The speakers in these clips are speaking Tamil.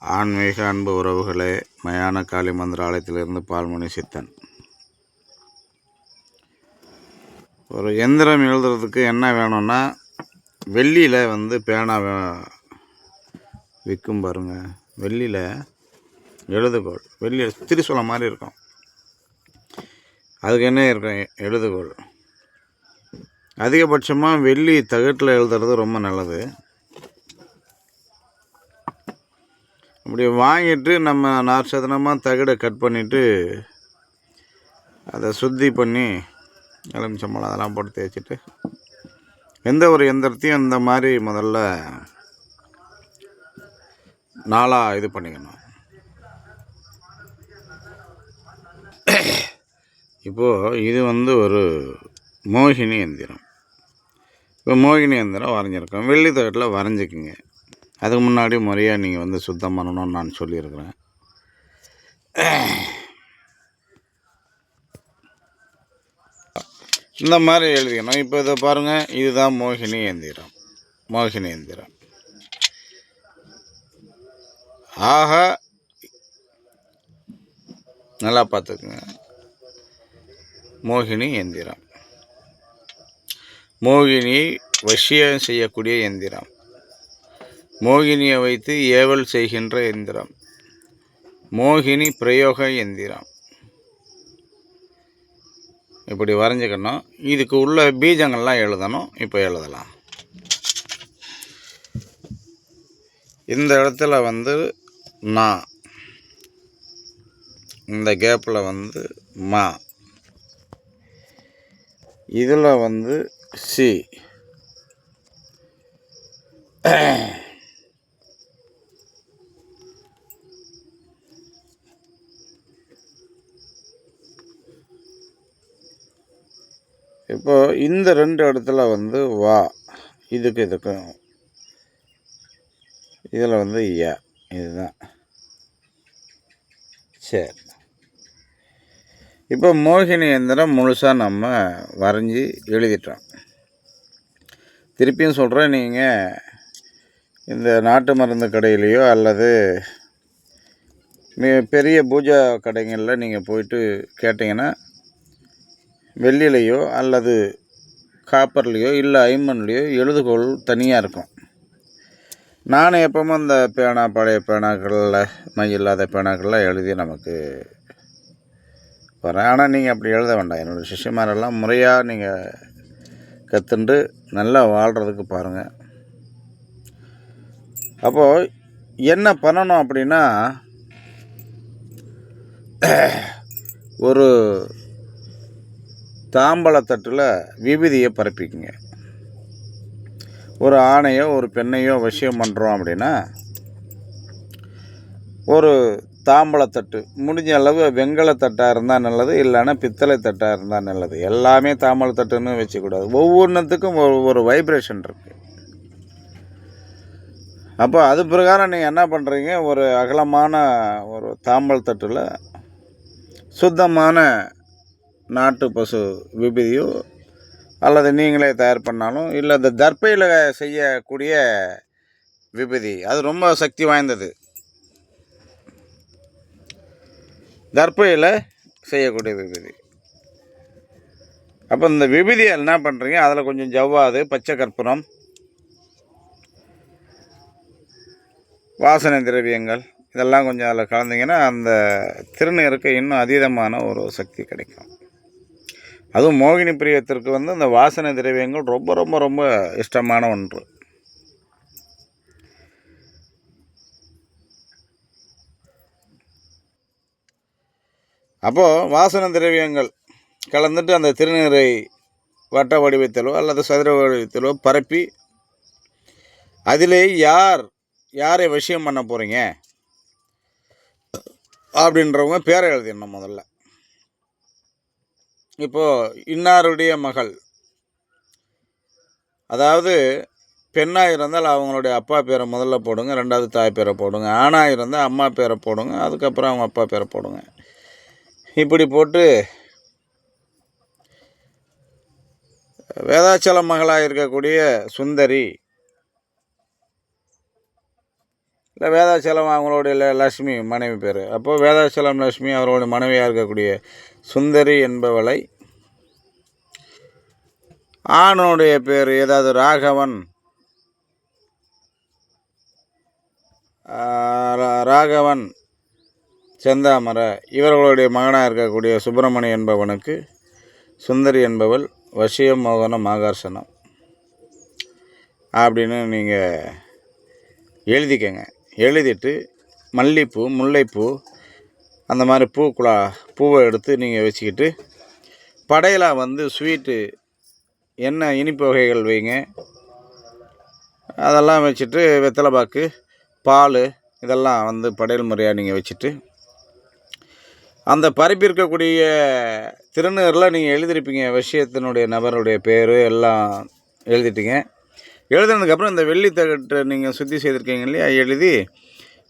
ஆன்மீக அன்பு உறவுகளே மயான காளி மந்திராலயத்திலிருந்து பால்மணி சித்தன். ஒரு எந்திரம் எழுதுறதுக்கு என்ன வேணும்னா வெள்ளியில் வந்து பேனா வே- விற்கும் பாருங்கள் வெள்ளியில் எழுதுகோல் வெள்ளியில் திரிசூலம் மாதிரி இருக்கும். அதுக்கு என்ன இருக்கும்? எழுதுகோள். எழுதுகோல் அதிகபட்சமாக வெள்ளி தகட்டில் எழுதுறது ரொம்ப நல்லது. அப்படி வாங்கிட்டு நம்ம நார்சதனமாக தகடை கட் பண்ணிவிட்டு அதை சுத்தி பண்ணி எலுமிச்சம்பழம் அதெல்லாம் போட்டு தேய்ச்சிட்டு எந்த ஒரு எந்திரத்தையும் இந்த மாதிரி முதல்ல நாளாக இது பண்ணிக்கணும். இப்போது இது வந்து ஒரு மோகினி எந்திரம். இப்போ மோகினி எந்திரம் வரைஞ்சிருக்கோம். வெள்ளி தகட்டில் வரைஞ்சிக்குங்க. அதுக்கு முன்னாடி முறையாக நீங்கள் வந்து சுத்தம் பண்ணணும்னு நான் சொல்லியிருக்கிறேன். இந்த மாதிரி எழுதிக்கணும். இப்போ இதை பாருங்கள் இதுதான் மோகினி எந்திரம். மோகினி எந்திரம். ஆக நல்லா பார்த்துக்குங்க. மோகினி எந்திரம். மோகினி வசியம் செய்யக்கூடிய எந்திரம். மோகினியை வைத்து ஏவல் செய்கின்ற எந்திரம். மோகினி பிரயோக எந்திரம். இப்படி வரைஞ்சிக்கணும். இதுக்கு உள்ள பீஜங்கள்லாம் எழுதணும். இப்போ எழுதலாம். இந்த இடத்துல வந்து நான் இந்த கேப்பில் வந்து மா. இதில் வந்து சி. இப்போ இந்த ரெண்டு இடத்துல வந்து வா இதுக்கு இதுக்கும் இதில் வந்து யா இதுதான். சரி. இப்போ மோகினி எந்திரம் முழுசாக நம்ம வரைஞ்சி எழுதிட்டோம். திருப்பியும் சொல்கிறேன் நீங்கள் இந்த நாட்டு மருந்து கடையிலையோ அல்லது மிக பெரிய பூஜா கடைகளில் நீங்கள் போயிட்டு கேட்டிங்கன்னா வெள்ளிலையோ அல்லது காப்பர்லேயோ இல்லை ஐமன்லேயோ எழுதுகோல் தனியாக இருக்கும். நான் எப்பவும் அந்த பேனா பழைய பேனாக்களில் மை இல்லாத பேனாக்களில் எழுதி நமக்கு வரேன் ஆனால் நீங்கள் அப்படி எழுத வேண்டாம். என்னோடய சிஷ்யமாரெல்லாம் முறையாக நீங்கள் கற்றுண்டு நல்லா வாழ்கிறதுக்கு பாருங்கள் அப்போது என்ன பண்ணணும் அப்படின்னா ஒரு தாம்பழத்தட்டில் விபூதியை பரப்பிக்குங்க. ஒரு ஆணையோ ஒரு பெண்ணையோ விஷயம் பண்ணுறோம் அப்படின்னா ஒரு தாம்பழத்தட்டு முடிஞ்ச அளவு வெங்கலத்தட்டாக இருந்தால் நல்லது இல்லைன்னா பித்தளை தட்டாக இருந்தால் நல்லது. எல்லாமே தாம்பழத்தட்டுன்னு வச்சுக்கூடாது. ஒவ்வொன்றத்துக்கும் ஒரு ஒரு வைப்ரேஷன் இருக்குது அப்போ அது பிரகாரம் நீங்கள் என்ன பண்ணுறீங்க ஒரு அகலமான ஒரு தாம்பழத்தட்டில் சுத்தமான நாட்டு பசு விபதியோ அல்லது நீங்களே தயார் பண்ணாலும் இல்லை இந்த தர்பையில் செய்யக்கூடிய விபதி. அது ரொம்ப சக்தி வாய்ந்தது. தர்பையில் செய்யக்கூடிய விபதி. அப்போ இந்த விபதியை என்ன பண்ணுறீங்க அதில் கொஞ்சம் ஜவ்வாது பச்சை கற்பூரம் வாசனை திரவியங்கள் இதெல்லாம் கொஞ்சம் அதில் கலந்தீங்கன்னா அந்த திருநீருக்கு இன்னும் அதீதமான ஒரு சக்தி கிடைக்கும். அதுவும் மோகினி பிரியத்திற்கு வந்து இந்த வாசனை திரவியங்கள் ரொம்ப ரொம்ப ரொம்ப இஷ்டமான ஒன்று. அப்போது வாசனை திரவியங்கள் கலந்துட்டு அந்த திருநீரை வட்ட வடிவத்திலோ அல்லது சதுர வடிவத்திலோ பரப்பி அதிலே யார் யாரை விஷயம் பண்ண போகிறீங்க அப்படின்றவங்க பேரை எழுதிடணும் முதல்ல. இப்போது இன்னாருடைய மகள். அதாவது பெண்ணாக இருந்தால் அவங்களுடைய அப்பா பேரை முதல்ல போடுங்க ரெண்டாவது தாய் பேரை போடுங்க ஆணாக இருந்தால் அம்மா பேரை போடுங்க அதுக்கப்புறம் அவங்க அப்பா பேரை போடுங்க. இப்படி போட்டு வேதாச்சல மகளாக இருக்கக்கூடிய சுந்தரி இல்லை வேதாச்சலம் அவங்களுடைய லக்ஷ்மி மனைவி பேர். அப்போது வேதாச்சலம் லக்ஷ்மி அவர்களுடைய மனைவியாக இருக்கக்கூடிய சுந்தரி என்பவளை ஆணுடைய பேர் ஏதாவது ராகவன். ரா- ராகவன் செந்தாமரை. இவர்களுடைய மகனாக இருக்கக்கூடிய சுப்பிரமணி என்பவனுக்கு சுந்தரி என்பவள் வசியம் மோகனம் ஆகர்ஷணம். அப்படின்னு நீங்கள் எழுதிக்கங்க. எழுதிட்டு மல்லிப்பூ முல்லைப்பூ அந்த மாதிரி பூக்குழா பூவை எடுத்து நீங்கள் வச்சுக்கிட்டு படையலா வந்து ஸ்வீட்டு என்ன இனிப்பு வகைகள் வைங்க. அதெல்லாம் வச்சுட்டு வெத்தலை பாக்கு பால் இதெல்லாம் வந்து படையல் முறையாக நீங்கள் வச்சுட்டு அந்த பரப்பியிருக்கக்கூடிய திருநீரில் நீங்கள் எழுதியிருப்பீங்க விஷயத்தினுடைய நபருடைய பேர் எல்லாம் எழுதிட்டீங்க. எழுதுனதுக்கப்புறம் இந்த வெள்ளி தகட்டை நீங்கள் சுத்தி செய்திருக்கீங்க இல்லையா? எழுதி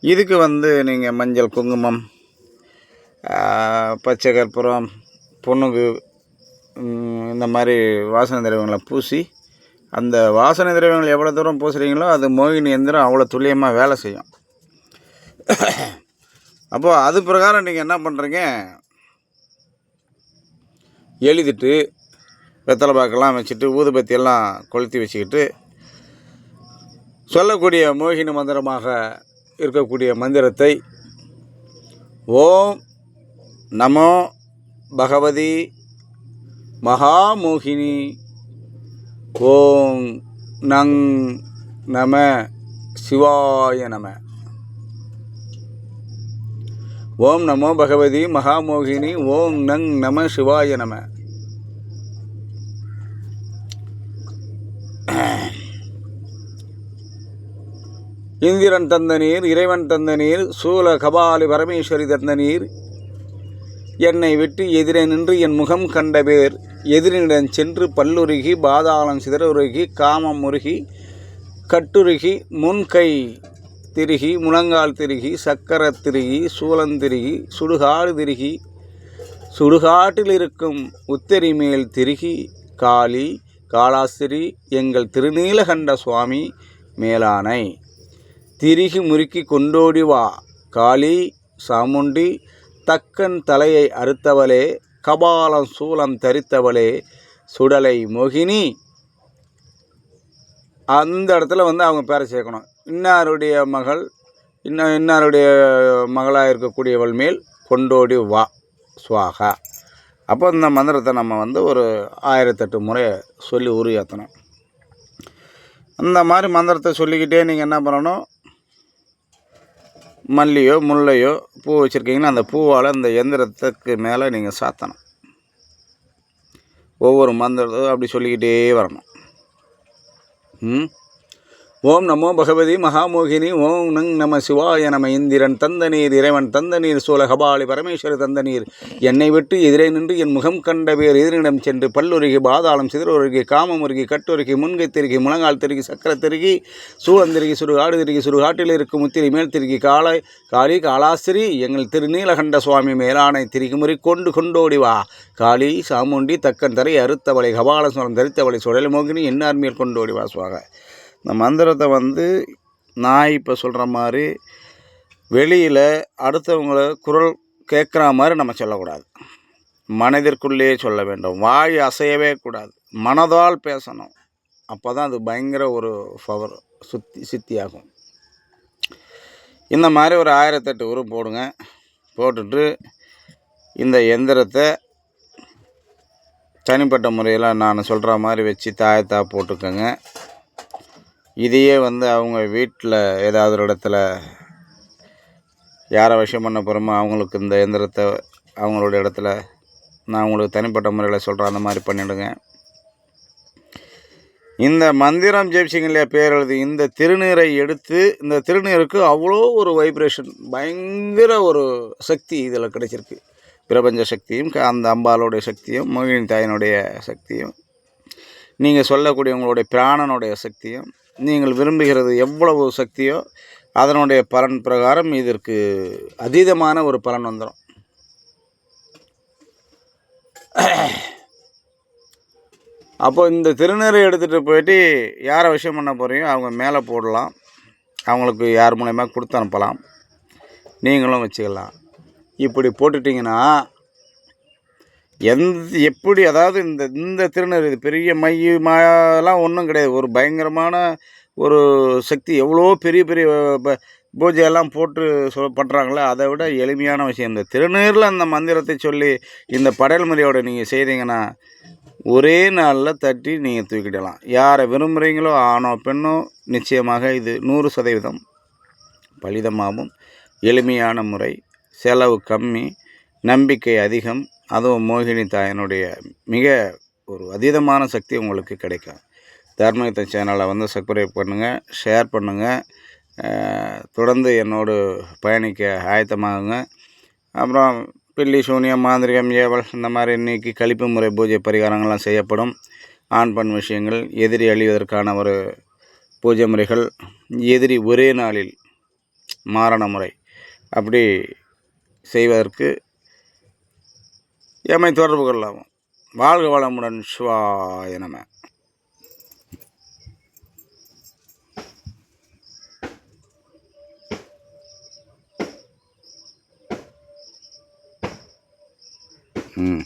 இதுக்கு வந்து நீங்கள் மஞ்சள் குங்குமம் பச்சை கற்பூரம் பொண்ணுக்கு இந்த மாதிரி வாசனை திரவியங்களை பூசி அந்த வாசனை திரவியங்கள் எவ்வளோ தூரம் பூசுகிறீங்களோ அது மோகினி எந்திரம் அவ்வளோ துல்லியமாக வேலை செய்யும். அப்போது அது பிரகாரம் நீங்கள் என்ன பண்ணுறீங்க எழுதிட்டு வெத்தலை பாக்கெல்லாம் வச்சுட்டு ஊதுபத்தி எல்லாம் கொளுத்தி வச்சுக்கிட்டு சொல்லக்கூடிய மோகினி மந்திரமாக இருக்கக்கூடிய மந்திரத்தை ஓம் நமோ பகவதி மகாமோகினி. ஓம் நங் நம சிவாய நம. ஓம் நமோ பகவதி மகாமோகினி. ஓம் நங் நம சிவாய நம. இந்திரன் தந்த நீர் இறைவன் தந்த நீர் சூல கபாலி பரமேஸ்வரி தந்த நீர். என்னை விட்டு எதிரே நின்று என் முகம் கண்ட பேர் எதிரினிடம் சென்று பல்லுருகி பாதாளம் சிதறுருகி காமம் உருகி கட்டுருகி முன்கை திருகி முழங்கால் திருகி சக்கர திருகி சூலந்திருகி சுடுகாடு திருகி சுடுகாட்டில் இருக்கும் உத்தரி மேல் திருகி காளி காளாஸ்திரி எங்கள் திருநீலகண்ட சுவாமி மேலானை. திருகி முறுக்கி கொண்டோடி வா. காளி சாமுண்டி தக்கன் தலையை அறுத்தவளே கபாலம் சூலம் தரித்தவளே சுடலை மோகினி. அந்த இடத்துல வந்து அவங்க பேரை சேர்க்கணும். இன்னாருடைய மகள் இன்ன இன்னாருடைய மகளாக இருக்கக்கூடியவள் மேல் கொண்டோடி வா. சுவாகா. அப்போ இந்த மந்திரத்தை நம்ம வந்து ஒரு ஆயிரத்தெட்டு முறை சொல்லி உருவாத்தணும் அந்த மாதிரி மந்திரத்தை சொல்லிக்கிட்டே நீங்கள் என்ன பண்ணணும்? மல்லியோ முல்லையோ பூ வச்சுருக்கீங்கன்னா அந்த பூவால் அந்த எந்திரத்துக்கு மேலே நீங்கள் சாத்தணும். ஒவ்வொரு மந்திரத்தையும் அப்படி சொல்லிக்கிட்டே வரணும். ம்? ஓம் நமோ பகவதி மகாமோகினி ஓம் நங் நம சிவாய நம இந்திரன் தந்த நீர் இறைவன் தந்த நீர் சூல கபாலி பரமேஸ்வரி தந்த நீர் என்னை விட்டு எதிரே நின்று என் முகம் கண்ட பேர் எதிரிடம் சென்று பல்லுருகி பாதாளம் சிதறுருகி காமமுருகி கட்டுருகி முன்கை திருகி முழங்கால் திருகி சக்கர திருகி சூழம் திருகி திருகி சுடுகாட்டில் இருக்கும் முத்திரி மேல் திருகி காலை காளி காளாஸ்திரி எங்கள் திருநீலகண்ட சுவாமி மேலானை திருகிமுறை கொண்டு கொண்டோடி வா. காளி சாமுண்டி தக்கன் தரை அறுத்தவளை கபாலசுரம் தரித்தவளை சுழல் மோகினி என்னார் கொண்டோடி வா சுவாக. இந்த மந்திரத்தை வந்து நான் இப்போ சொல்கிற மாதிரி வெளியில் அடுத்தவங்கள குரல் கேட்குற மாதிரி நம்ம சொல்லக்கூடாது. மனதிற்குள்ளேயே சொல்ல வேண்டும். வாய் அசையவே கூடாது. மனதால் பேசணும். அப்போ தான் அது பயங்கர ஒரு பவர் சுத்தி சித்தியாகும். இந்த மாதிரி ஒரு ஆயிரத்தெட்டு உரு போடுங்க. போட்டுட்டு இந்த எந்திரத்தை தனிப்பட்ட முறையில் நான் சொல்கிற மாதிரி வச்சு தாயத்தா போட்டுக்கோங்க. இதையே வந்து அவங்க வீட்டில் ஏதாவது ஒரு இடத்துல யாரை விஷயம் பண்ண போகிறோமோ அவங்களுக்கு இந்த எந்திரத்தை அவங்களோட இடத்துல நான் உங்களுக்கு தனிப்பட்ட முறையில் சொல்கிறேன் அந்த மாதிரி பண்ணிவிடுங்க இந்த மந்திரம் ஜெயிச்சிங்க இல்லையா பேர் எழுதி இந்த திருநீரை எடுத்து இந்த திருநீருக்கு அவ்வளோ ஒரு வைப்ரேஷன் பயங்கர ஒரு சக்தி இதில் கிடைச்சிருக்கு. பிரபஞ்ச சக்தியும் க- அந்த அம்பாளுடைய சக்தியும் மோகினி தாயினுடைய சக்தியும். நீங்கள் சொல்லக்கூடிய உங்களுடைய பிராணனுடைய சக்தியும் நீங்கள் விரும்புகிறது எவ்வளவு சக்தியோ அதனுடைய பலன் பிரகாரம் இதற்கு அதீதமான ஒரு பலன் வந்துடும் அப்போ இந்த திருநீரை எடுத்துகிட்டு போயிட்டு யாரை விஷயம் பண்ண போகிறீங்க அவங்க மேலே போடலாம். அவங்களுக்கு யார் மூலயமா கொடுத்து அனுப்பலாம். நீங்களும் வச்சுக்கலாம். இப்படி போட்டுட்டிங்கன்னா எந்த எப்படி அதாவது இந்த இந்த திருநீர் இது பெரிய மையமாலாம் ஒன்றும் கிடையாது. ஒரு பயங்கரமான ஒரு சக்தி எவ்வளோ பெரிய பெரிய ப- பூஜையெல்லாம் போட்டு சொல் பண்ணுறாங்களே அதை விட எளிமையான விஷயம். இந்த திருநீரில் அந்த மந்திரத்தை சொல்லி இந்த படையல் முறையோட நீங்கள் செய்தீங்கன்னா ஒரே நாளில் தட்டி நீங்கள் தூக்கிடலாம். யாரை விரும்புகிறீங்களோ ஆணோ பெண்ணோ நிச்சயமாக இது நூறு சதவீதம் பலிதமாகும். எளிமையான முறை செலவு கம்மி நம்பிக்கை அதிகம் அதுவும் மோகினி தாயனுடைய மிக ஒரு அதீதமான சக்தி உங்களுக்கு கிடைக்கும். தர்மயுத்த சேனலை வந்து சப்ஸ்கிரைப் பண்ணுங்கள் ஷேர் பண்ணுங்கள் தொடர்ந்து என்னோடு பயணிக்க ஆயத்தமாகுங்க. அப்புறம் பில்லி சூனியம் மாந்திரிகம் ஏவல் இந்த மாதிரி இன்னைக்கு கழிப்பு முறை பூஜை பரிகாரங்கள்லாம் செய்யப்படும். ஆண் பெண் விஷயங்கள் எதிரி அழிவதற்கான ஒரு பூஜை முறைகள் எதிரி ஒரே நாளில் மாரண முறை. அப்படி செய்வதற்கு எம்மை தொடர்பு கொள்ளவும் வாழ்க வளமுடன் சிவாய நம. ம்.